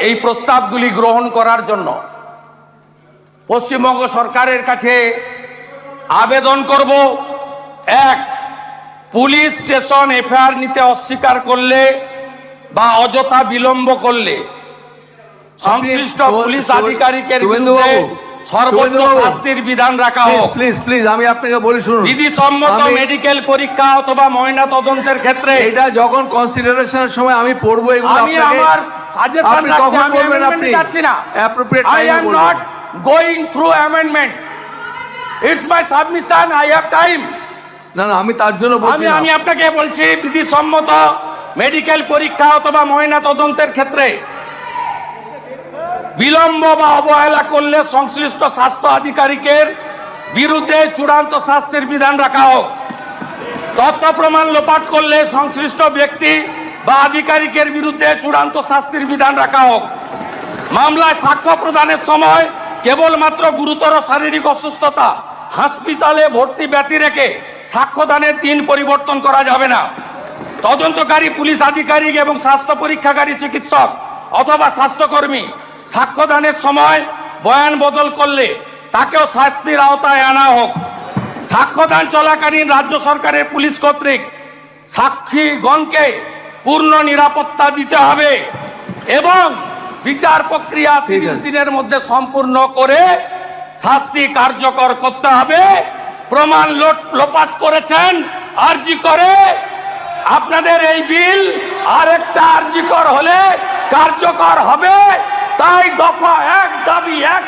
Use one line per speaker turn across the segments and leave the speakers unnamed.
এই প্রস্তাবগুলি গ্রহণ করার জন্য পশ্চিমবঙ্গ সরকারের কাছে আবেদন করব এক পুলিশ স্টেশন এফআইআর নিতে অস্বীকার করলে বা অযথা বিলম্ব করলে সংশ্লিষ্ট পুলিশ আধিকারিকের
শুভেন্দু
বিরুদ্ধে সর্বোচ্চ শাস্তির বিধান রাখা হোক।
প্লিজ প্লিজ আমি আপনাকে বলি শুনুন।
মেডিকেল পরীক্ষা অথবা ময়না তদন্তের ক্ষেত্রে
এটা যখন কনসিডারেশনের সময় আমি পড়ব এগুলো আপনাকে
সাজেশন
আপনি
রাখছি
কখন
আমি
বলবেন
amendment
আপনি?
যাচ্ছি না।
অ্যাপ্রোপ্রিয়েট
I
টাইমে না না আমি তার জন্য বলছি
আমি আপনাকে বলছি বিধিসম্মত মেডিকেল পরীক্ষা অথবা ময়না তদন্তের ক্ষেত্রে বিলম্ব বা অবহেলা করলে সংশ্লিষ্ট স্বাস্থ্য আধিকারিকের বিরুদ্ধে চূড়ান্ত শাস্তির বিধান রাখা হোক। তথ্য প্রমাণ লোপাট করলে সংশ্লিষ্ট ব্যক্তি বা আধিকারিকের বিরুদ্ধে চূড়ান্ত শাস্তির বিধান রাখা হোক। মামলায় সাক্ষ্য প্রদানের সময় কেবলমাত্র গুরুতর শারীরিক অসুস্থতা, হাসপাতালে ভর্তি ব্যতি রেখে সাক্ষ্যদানের দিন পরিবর্তন করা যাবে না। তদন্তকারী পুলিশ আধিকারিক এবং স্বাস্থ্য পরীক্ষাকারী চিকিৎসক অথবা স্বাস্থ্যকর্মী সাক্ষ্যদানের সময় বয়ান বদল করলে তাকেও শাস্তির আওতায় আনা হোক। সাক্ষ্যদান চলাকালীন রাজ্য সরকারের পুলিশ কর্তৃক সাক্ষীগণকে পূর্ণ নিরাপত্তা দিতে হবে এবং বিচার প্রক্রিয়া তিরিশ দিনের মধ্যে সম্পূর্ণ করে শাস্তি কার্যকর করতে হবে। প্রমাণ লোপাট করেছেন আরজি করে। আপনাদের এই বিল আরেকটা আরজিকর হলে কার্যকর হবে। তাই দফা এক দাবি এক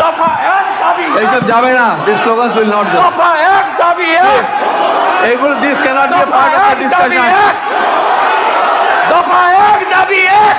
দফা এক দাবি।
এইসব যাবে না দিস স্লোগান উইল নট
দফা এক দাবি এক।
এইগুলো this cannot be part of the discussion
দফা এক দাবি এক।